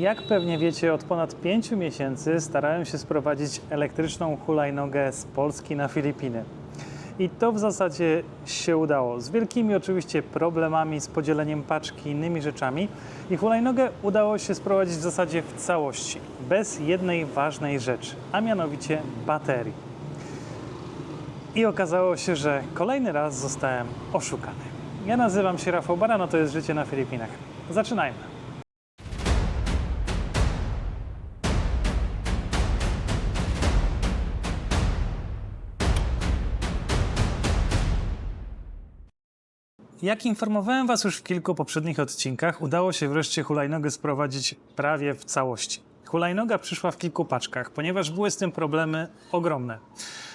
Jak pewnie wiecie, od ponad 5 miesięcy starałem się sprowadzić elektryczną hulajnogę z Polski na Filipiny. I to w zasadzie się udało. Z wielkimi oczywiście problemami z podzieleniem paczki innymi rzeczami. I hulajnogę udało się sprowadzić w zasadzie w całości, bez jednej ważnej rzeczy, a mianowicie baterii. I okazało się, że kolejny raz zostałem oszukany. Ja nazywam się Rafał Baran, a to jest Życie na Filipinach. Zaczynajmy. Jak informowałem Was już w kilku poprzednich odcinkach, udało się wreszcie hulajnogę sprowadzić prawie w całości. Hulajnoga przyszła w kilku paczkach, ponieważ były z tym problemy ogromne.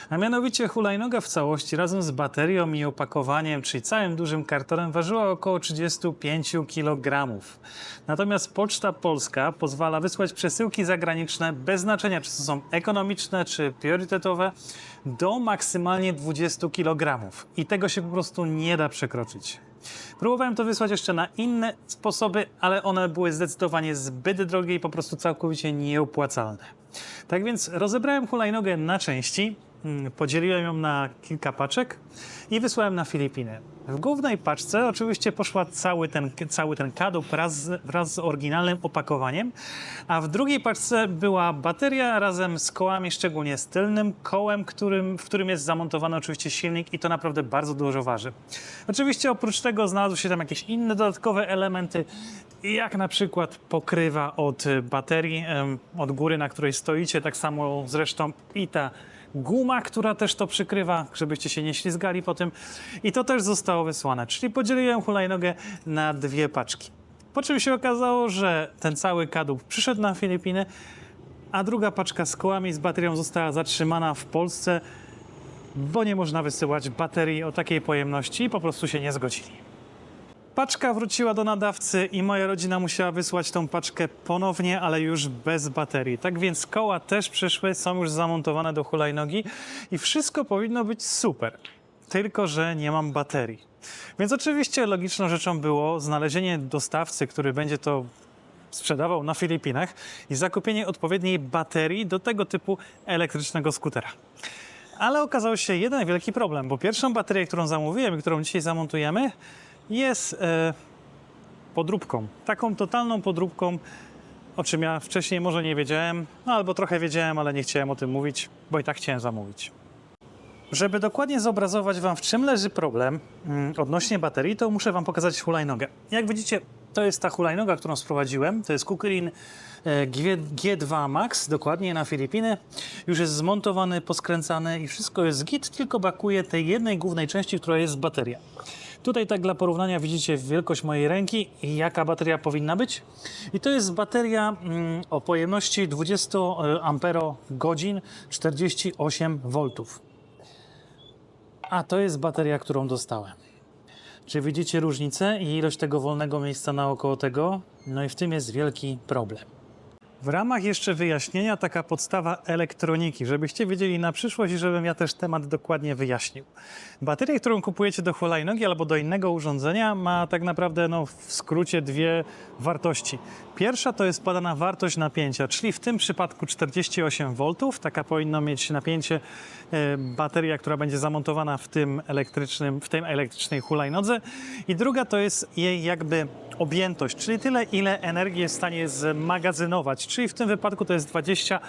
A mianowicie hulajnoga w całości razem z baterią i opakowaniem, czyli całym dużym kartonem, ważyła około 35 kg. Natomiast Poczta Polska pozwala wysłać przesyłki zagraniczne bez znaczenia, czy to są ekonomiczne, czy priorytetowe, do maksymalnie 20 kg. I tego się po prostu nie da przekroczyć. Próbowałem to wysłać jeszcze na inne sposoby, ale one były zdecydowanie zbyt drogie i po prostu całkowicie nieopłacalne. Tak więc rozebrałem hulajnogę na części, podzieliłem ją na kilka paczek i wysłałem na Filipiny. W głównej paczce oczywiście poszła cały ten, cały ten kadłub wraz, wraz z oryginalnym opakowaniem, a w drugiej paczce była bateria razem z kołami, szczególnie z tylnym kołem, którym, w którym jest zamontowany oczywiście silnik i to naprawdę bardzo dużo waży. Oczywiście oprócz tego znalazły się tam jakieś inne dodatkowe elementy, jak na przykład pokrywa od baterii, od góry, na której stoicie, tak samo zresztą i ta guma, która też to przykrywa, żebyście się nie ślizgali po tym. I to też zostało wysłane. Czyli podzieliłem hulajnogę na dwie paczki. Po czym się okazało, że ten cały kadłub przyszedł na Filipiny, a druga paczka z kołami z baterią została zatrzymana w Polsce, bo nie można wysyłać baterii o takiej pojemności i po prostu się nie zgodzili. Paczka wróciła do nadawcy i moja rodzina musiała wysłać tą paczkę ponownie, ale już bez baterii. Tak więc koła też przyszły, są już zamontowane do hulajnogi i wszystko powinno być super. Tylko, że nie mam baterii. Więc oczywiście logiczną rzeczą było znalezienie dostawcy, który będzie to sprzedawał na Filipinach i zakupienie odpowiedniej baterii do tego typu elektrycznego skutera. Ale okazał się jeden wielki problem, bo pierwszą baterię, którą zamówiłem i którą dzisiaj zamontujemy, jest e, podróbką. Taką totalną podróbką, o czym ja wcześniej może nie wiedziałem, no albo trochę wiedziałem, ale nie chciałem o tym mówić, bo i tak chciałem zamówić. Żeby dokładnie zobrazować Wam, w czym leży problem mm, odnośnie baterii, to muszę Wam pokazać hulajnogę. Jak widzicie, to jest ta hulajnoga, którą sprowadziłem. To jest Kukirin e, G- G2 Max, dokładnie na Filipiny. Już jest zmontowany, poskręcany i wszystko jest git, tylko brakuje tej jednej głównej części, która jest bateria. Tutaj tak dla porównania widzicie wielkość mojej ręki i jaka bateria powinna być. I to jest bateria mm, o pojemności 20 ampero godzin 48 V. A to jest bateria, którą dostałem. Czy widzicie różnicę i ilość tego wolnego miejsca naokoło tego? No i w tym jest wielki problem. W ramach jeszcze wyjaśnienia taka podstawa elektroniki, żebyście wiedzieli na przyszłość i żebym ja też temat dokładnie wyjaśnił. Bateria, którą kupujecie do hulajnogi albo do innego urządzenia ma tak naprawdę no, w skrócie dwie wartości. Pierwsza to jest podana wartość napięcia, czyli w tym przypadku 48 V, taka powinno mieć napięcie e, bateria, która będzie zamontowana w tym elektrycznym, w tej elektrycznej hulajnodze. I druga to jest jej jakby objętość, czyli tyle, ile energii jest w stanie zmagazynować, czyli w tym wypadku to jest 20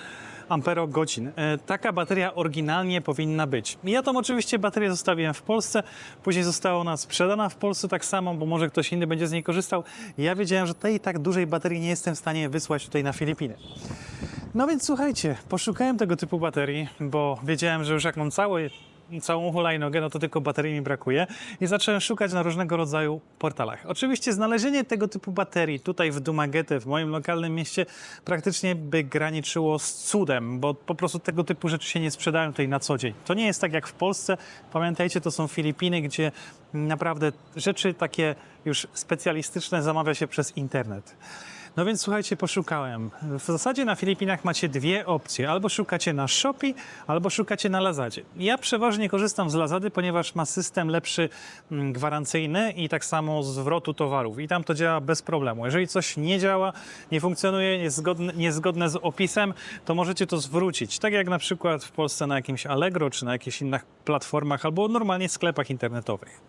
amperogodzin. E, Taka bateria oryginalnie powinna być. Ja tą oczywiście baterię zostawiłem w Polsce, później została ona sprzedana w Polsce tak samo, bo może ktoś inny będzie z niej korzystał. Ja wiedziałem, że tej tak dużej baterii nie jestem w stanie wysłać tutaj na Filipiny. No więc słuchajcie, poszukałem tego typu baterii, bo wiedziałem, że już jak mam cały, całą hulajnogę, no to tylko baterii mi brakuje i zacząłem szukać na różnego rodzaju portalach. Oczywiście znalezienie tego typu baterii tutaj w Dumaguete, w moim lokalnym mieście, praktycznie by graniczyło z cudem, bo po prostu tego typu rzeczy się nie sprzedają tutaj na co dzień. To nie jest tak jak w Polsce. Pamiętajcie, to są Filipiny, gdzie naprawdę rzeczy takie już specjalistyczne zamawia się przez internet. No więc słuchajcie, poszukałem. W zasadzie na Filipinach macie dwie opcje. Albo szukacie na Shopee, albo szukacie na Lazadzie. Ja przeważnie korzystam z Lazady, ponieważ ma system lepszy mm, gwarancyjny i tak samo zwrotu towarów. I tam to działa bez problemu. Jeżeli coś nie działa, nie funkcjonuje, jest zgodne, niezgodne z opisem, to możecie to zwrócić. Tak jak na przykład w Polsce na jakimś Allegro, czy na jakichś innych platformach, albo normalnie sklepach internetowych.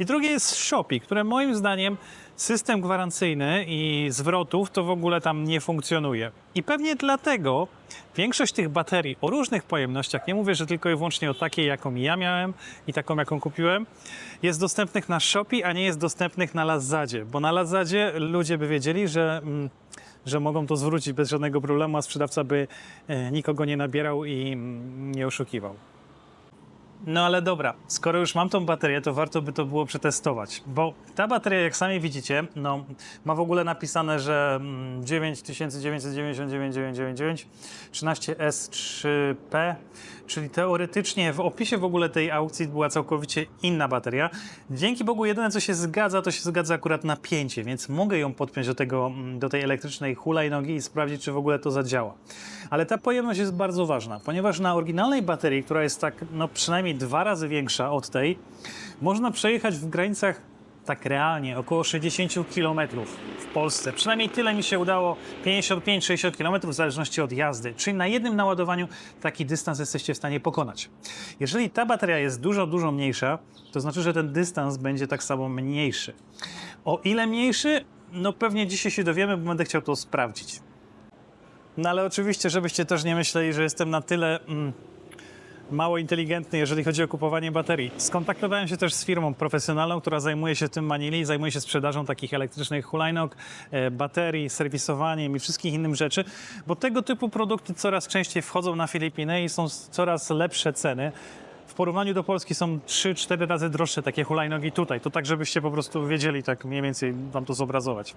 I drugie jest Shopee, które moim zdaniem system gwarancyjny i zwrotów to w ogóle tam nie funkcjonuje. I pewnie dlatego większość tych baterii o różnych pojemnościach, nie mówię, że tylko i wyłącznie o takiej, jaką ja miałem i taką, jaką kupiłem, jest dostępnych na Shopee, a nie jest dostępnych na Lazadzie, bo na Lazadzie ludzie by wiedzieli, że... Mm, że mogą to zwrócić bez żadnego problemu, a sprzedawca by e, nikogo nie nabierał i mm, nie oszukiwał. No ale dobra, skoro już mam tą baterię, to warto by to było przetestować, bo ta bateria, jak sami widzicie, no, ma w ogóle napisane, że mm, 999999 13S3P, czyli teoretycznie w opisie w ogóle tej aukcji była całkowicie inna bateria. Dzięki Bogu jedyne co się zgadza, to się zgadza akurat napięcie, więc mogę ją podpiąć do, tego, mm, do tej elektrycznej hulajnogi i sprawdzić, czy w ogóle to zadziała. Ale ta pojemność jest bardzo ważna, ponieważ na oryginalnej baterii, która jest tak no, przynajmniej dwa razy większa od tej, można przejechać w granicach tak realnie około 60 km w Polsce. Przynajmniej tyle mi się udało, 55-60 km w zależności od jazdy. Czyli na jednym naładowaniu taki dystans jesteście w stanie pokonać. Jeżeli ta bateria jest dużo, dużo mniejsza, to znaczy, że ten dystans będzie tak samo mniejszy. O ile mniejszy? No pewnie dzisiaj się dowiemy, bo będę chciał to sprawdzić. No ale oczywiście, żebyście też nie myśleli, że jestem na tyle mm, mało inteligentny, jeżeli chodzi o kupowanie baterii. Skontaktowałem się też z firmą profesjonalną, która zajmuje się tym Manili zajmuje się sprzedażą takich elektrycznych hulajnóg, e, baterii, serwisowaniem i wszystkich innych rzeczy, bo tego typu produkty coraz częściej wchodzą na Filipiny i są coraz lepsze ceny. W porównaniu do Polski są 3-4 razy droższe takie hulajnogi tutaj. To tak, żebyście po prostu wiedzieli, tak mniej więcej wam to zobrazować.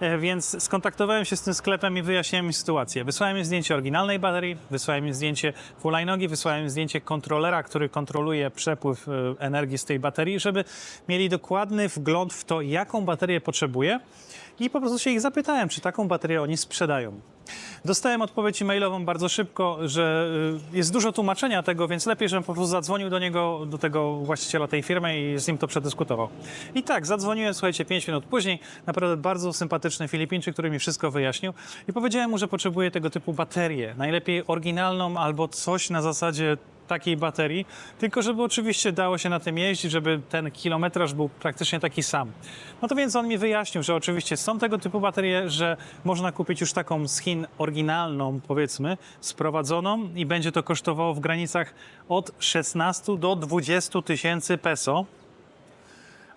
E, Więc skontaktowałem się z tym sklepem i wyjaśniłem im sytuację. Wysłałem im zdjęcie oryginalnej baterii, wysłałem im zdjęcie hulajnogi, wysłałem im zdjęcie kontrolera, który kontroluje przepływ e, energii z tej baterii, żeby mieli dokładny wgląd w to, jaką baterię potrzebuje. I po prostu się ich zapytałem, czy taką baterię oni sprzedają. Dostałem odpowiedź e-mailową bardzo szybko, że y, jest dużo tłumaczenia tego, więc lepiej, żebym po prostu zadzwonił do niego, do tego właściciela tej firmy i z nim to przedyskutował. I tak, zadzwoniłem, słuchajcie, 5 minut później, naprawdę bardzo sympatyczny Filipińczyk, który mi wszystko wyjaśnił i powiedziałem mu, że potrzebuję tego typu baterię, najlepiej oryginalną albo coś na zasadzie takiej baterii, tylko żeby oczywiście dało się na tym jeździć, żeby ten kilometraż był praktycznie taki sam. No to więc on mi wyjaśnił, że oczywiście są tego typu baterie, że można kupić już taką z Chin oryginalną, powiedzmy, sprowadzoną i będzie to kosztowało w granicach od 16 do 20 tysięcy peso.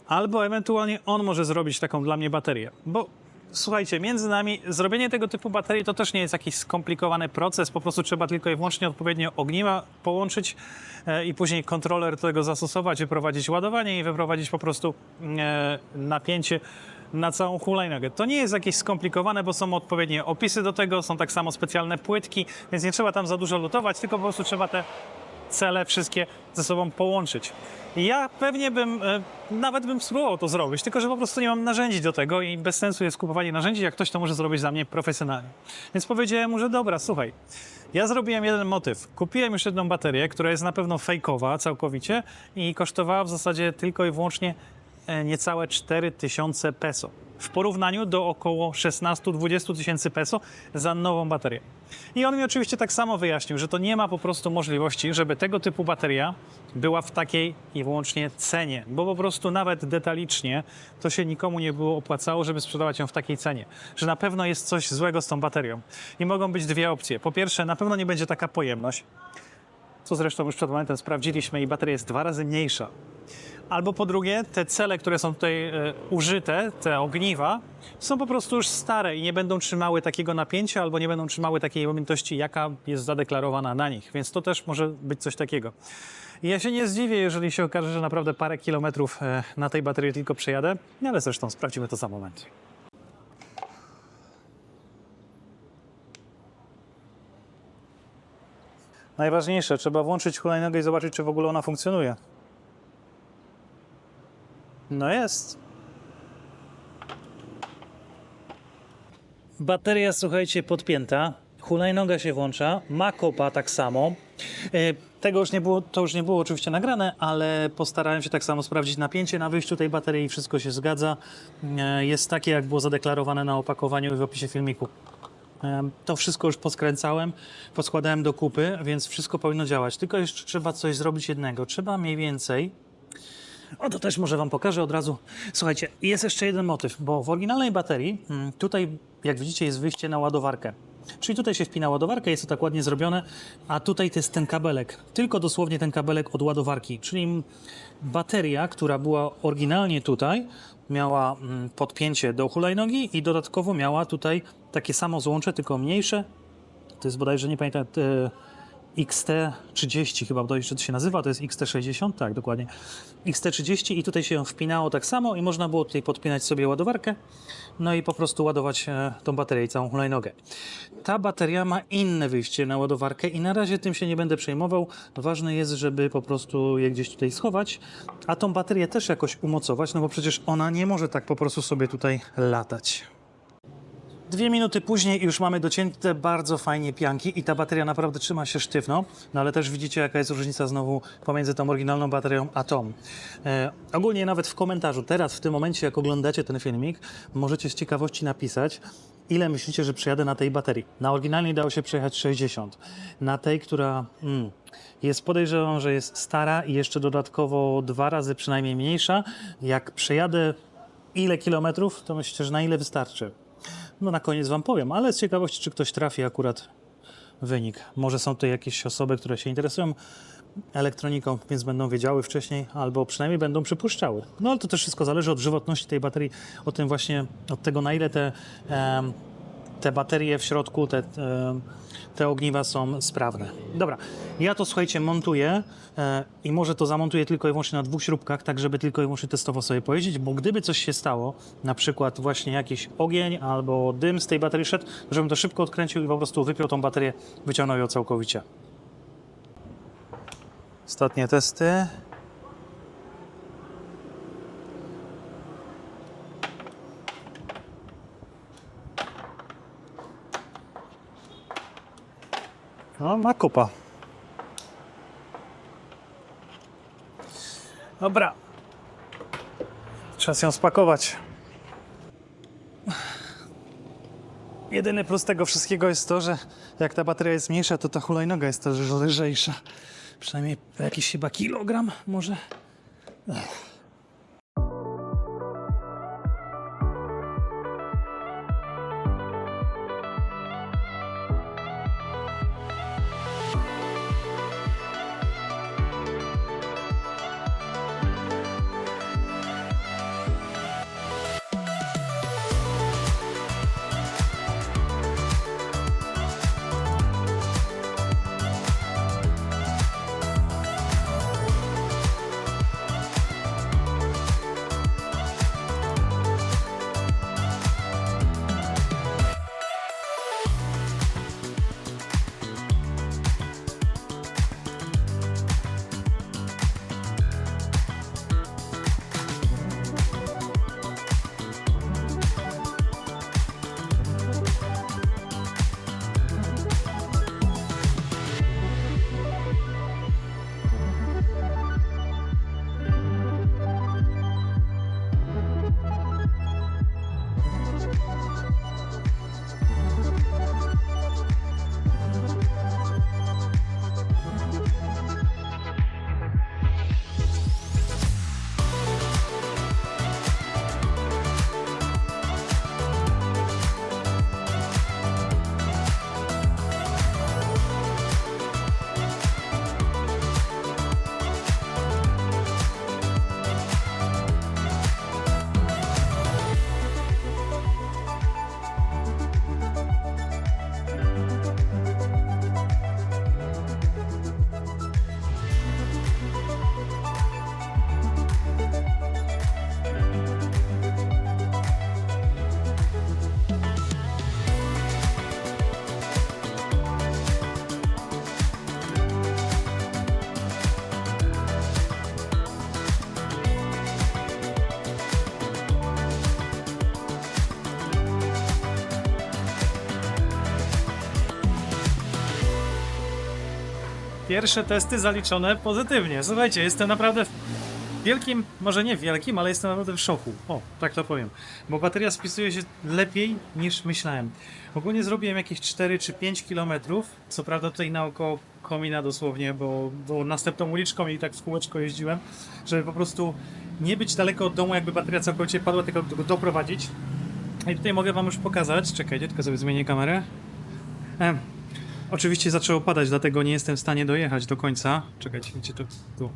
Albo ewentualnie on może zrobić taką dla mnie baterię. Bo słuchajcie, między nami zrobienie tego typu baterii to też nie jest jakiś skomplikowany proces. Po prostu trzeba tylko i wyłącznie odpowiednio ogniwa połączyć e, i później kontroler do tego zastosować, wyprowadzić ładowanie i wyprowadzić po prostu e, napięcie na całą hulajnogę. To nie jest jakieś skomplikowane, bo są odpowiednie opisy do tego, są tak samo specjalne płytki, więc nie trzeba tam za dużo lutować, tylko po prostu trzeba te cele wszystkie ze sobą połączyć. Ja pewnie bym, e, nawet bym spróbował to zrobić, tylko że po prostu nie mam narzędzi do tego i bez sensu jest kupowanie narzędzi, jak ktoś to może zrobić za mnie profesjonalnie. Więc powiedziałem mu, że dobra, słuchaj, ja zrobiłem jeden motyw. Kupiłem już jedną baterię, która jest na pewno fejkowa całkowicie i kosztowała w zasadzie tylko i wyłącznie e, niecałe 4000 peso. W porównaniu do około 16-20 tysięcy peso za nową baterię. I on mi oczywiście tak samo wyjaśnił, że to nie ma po prostu możliwości, żeby tego typu bateria była w takiej i wyłącznie cenie, bo po prostu nawet detalicznie to się nikomu nie było opłacało, żeby sprzedawać ją w takiej cenie. Że na pewno jest coś złego z tą baterią. I mogą być dwie opcje. Po pierwsze, na pewno nie będzie taka pojemność, co zresztą już przed momentem sprawdziliśmy i bateria jest dwa razy mniejsza. Albo po drugie, te cele, które są tutaj e, użyte, te ogniwa, są po prostu już stare i nie będą trzymały takiego napięcia albo nie będą trzymały takiej objętości, jaka jest zadeklarowana na nich. Więc to też może być coś takiego. I ja się nie zdziwię, jeżeli się okaże, że naprawdę parę kilometrów e, na tej baterii tylko przejadę, ale zresztą sprawdzimy to za moment. Najważniejsze, trzeba włączyć hulajnogę i zobaczyć, czy w ogóle ona funkcjonuje. No jest. Bateria, słuchajcie, podpięta. Hulajnoga się włącza, ma kopa tak samo. E, Tego już nie było, to już nie było oczywiście nagrane, ale postarałem się tak samo sprawdzić napięcie na wyjściu tej baterii i wszystko się zgadza. E, Jest takie, jak było zadeklarowane na opakowaniu i w opisie filmiku. To wszystko już poskręcałem, poskładałem do kupy, więc wszystko powinno działać. Tylko jeszcze trzeba coś zrobić jednego. Trzeba mniej więcej o, to też może Wam pokażę od razu. Słuchajcie, jest jeszcze jeden motyw, bo w oryginalnej baterii mm, tutaj, jak widzicie, jest wyjście na ładowarkę. Czyli tutaj się wpina ładowarkę, jest to tak ładnie zrobione, a tutaj to jest ten kabelek, tylko dosłownie ten kabelek od ładowarki. Czyli bateria, która była oryginalnie tutaj, miała mm, podpięcie do hulajnogi i dodatkowo miała tutaj takie samo złącze, tylko mniejsze. To jest bodajże, nie pamiętam, e, XT30 chyba bodajże to się nazywa, to jest XT60, tak, dokładnie. XT30 i tutaj się wpinało tak samo i można było tutaj podpinać sobie ładowarkę, no i po prostu ładować e, tą baterię i całą hulajnogę. Ta bateria ma inne wyjście na ładowarkę i na razie tym się nie będę przejmował. Ważne jest, żeby po prostu je gdzieś tutaj schować, a tą baterię też jakoś umocować, no bo przecież ona nie może tak po prostu sobie tutaj latać. Dwie minuty później już mamy docięte bardzo fajnie pianki i ta bateria naprawdę trzyma się sztywno, no ale też widzicie jaka jest różnica znowu pomiędzy tą oryginalną baterią a tą. E, ogólnie nawet w komentarzu teraz, w tym momencie jak oglądacie ten filmik, możecie z ciekawości napisać, ile myślicie, że przejadę na tej baterii. Na oryginalnej dało się przejechać 60. Na tej, która mm, jest podejrzewam, że jest stara i jeszcze dodatkowo dwa razy przynajmniej mniejsza, jak przejadę ile kilometrów, to myślicie, że na ile wystarczy. No na koniec wam powiem, ale z ciekawości, czy ktoś trafi akurat wynik. Może są to jakieś osoby, które się interesują elektroniką, więc będą wiedziały wcześniej, albo przynajmniej będą przypuszczały. No ale to też wszystko zależy od żywotności tej baterii, od tym właśnie, od tego na ile te, te baterie w środku, te, te ogniwa są sprawne. Dobra, ja to słuchajcie, montuję e, i może to zamontuję tylko i wyłącznie na dwóch śrubkach, tak żeby tylko i wyłącznie testowo sobie pojeździć, bo gdyby coś się stało, na przykład właśnie jakiś ogień albo dym z tej baterii szedł, żebym to szybko odkręcił i po prostu wypiął tą baterię, wyciągnął ją całkowicie. Ostatnie testy. No, ma kopa. Dobra. Czas ją spakować. Jedyny plus tego wszystkiego jest to, że jak ta bateria jest mniejsza, to ta hulajnoga jest też lżejsza. Przynajmniej jakiś chyba kilogram może. Ech. Pierwsze testy zaliczone pozytywnie. Słuchajcie, jestem naprawdę wielkim, może nie wielkim, ale jestem naprawdę w szoku. O, tak to powiem. Bo bateria spisuje się lepiej niż myślałem. Ogólnie zrobiłem jakieś 4 czy 5 kilometrów. Co prawda tutaj naokoło komina dosłownie, bo, bo następną uliczką i tak w kółeczko jeździłem, żeby po prostu nie być daleko od domu, jakby bateria całkowicie padła, tylko go doprowadzić. I tutaj mogę wam już pokazać. Czekajcie, tylko sobie zmienię kamerę. Oczywiście zaczęło padać, dlatego nie jestem w stanie dojechać do końca. Czekajcie, widzicie to tu.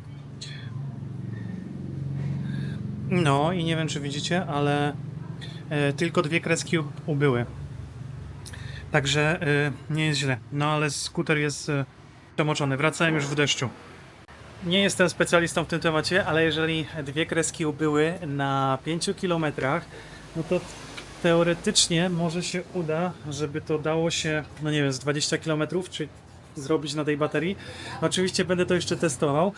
No i nie wiem, czy widzicie, ale e, tylko dwie kreski ubyły. Także e, nie jest źle. No ale skuter jest e, przemoczony. Wracałem już w deszczu. Nie jestem specjalistą w tym temacie, ale jeżeli dwie kreski ubyły na 5 kilometrach, no to teoretycznie może się uda, żeby to dało się, no nie wiem, z 20 km, czy zrobić na tej baterii. Oczywiście będę to jeszcze testował.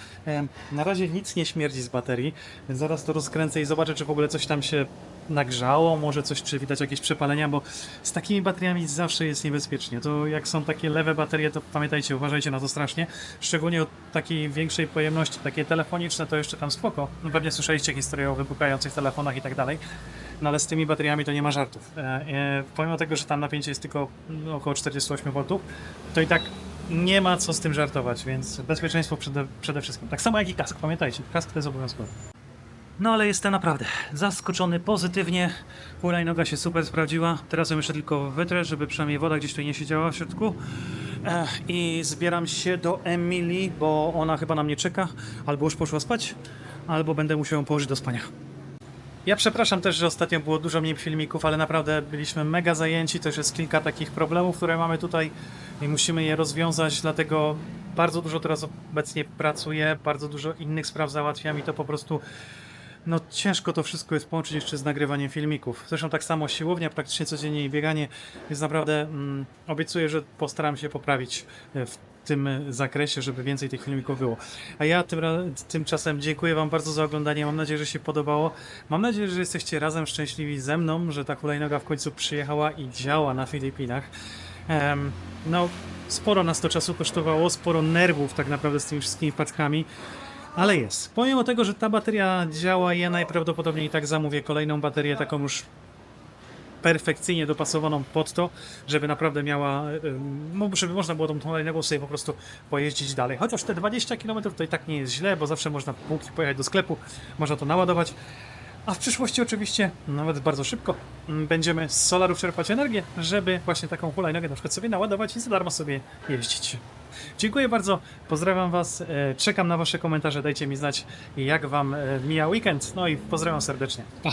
Na razie nic nie śmierdzi z baterii, zaraz to rozkręcę i zobaczę, czy w ogóle coś tam się nagrzało, może coś, czy widać jakieś przepalenia, bo z takimi bateriami zawsze jest niebezpiecznie. To jak są takie lewe baterie, to pamiętajcie, uważajcie na to strasznie. Szczególnie od takiej większej pojemności, takie telefoniczne, to jeszcze tam spoko. No pewnie słyszeliście historię o wybuchających telefonach i tak dalej. No ale z tymi bateriami to nie ma żartów. E, e, pomimo tego, że tam napięcie jest tylko no, około 48 V, to i tak nie ma co z tym żartować, więc bezpieczeństwo przede, przede wszystkim. Tak samo jak i kask, pamiętajcie, kask to jest obowiązkowy. No ale jestem naprawdę zaskoczony pozytywnie. Hulajnoga się super sprawdziła. Teraz ją jeszcze tylko wytrę, żeby przynajmniej woda gdzieś tutaj nie siedziała w środku. Ech, I zbieram się do Emilii, bo ona chyba na mnie czeka. Albo już poszła spać, albo będę musiał ją położyć do spania. Ja przepraszam też, że ostatnio było dużo mniej filmików, ale naprawdę byliśmy mega zajęci. Też jest kilka takich problemów, które mamy tutaj i musimy je rozwiązać, dlatego bardzo dużo teraz obecnie pracuję, bardzo dużo innych spraw załatwiam i to po prostu no ciężko to wszystko jest połączyć jeszcze z nagrywaniem filmików. Zresztą tak samo siłownia, praktycznie codziennie i bieganie, więc naprawdę mm, obiecuję, że postaram się poprawić e, w tym e, zakresie, żeby więcej tych filmików było. A ja tym, tymczasem dziękuję Wam bardzo za oglądanie. Mam nadzieję, że się podobało. Mam nadzieję, że jesteście razem szczęśliwi ze mną, że ta hulajnoga w końcu przyjechała i działa na Filipinach. Em, no, sporo nas to czasu kosztowało, sporo nerwów tak naprawdę z tymi wszystkimi paczkami. Ale jest. Pomimo tego, że ta bateria działa, ja najprawdopodobniej i tak zamówię kolejną baterię, taką już perfekcyjnie dopasowaną pod to, żeby naprawdę miała, no, żeby można było tą kolejnego sobie po prostu pojeździć dalej. Chociaż te 20 km to i tak nie jest źle, bo zawsze można póki pojechać do sklepu, można to naładować. A w przyszłości oczywiście, nawet bardzo szybko, mm, będziemy z solarów czerpać energię, żeby właśnie taką hulajnogę na przykład sobie naładować i za darmo sobie jeździć. Dziękuję bardzo, pozdrawiam Was, e, czekam na Wasze komentarze, dajcie mi znać jak Wam e, mija weekend, no i pozdrawiam serdecznie. Pa!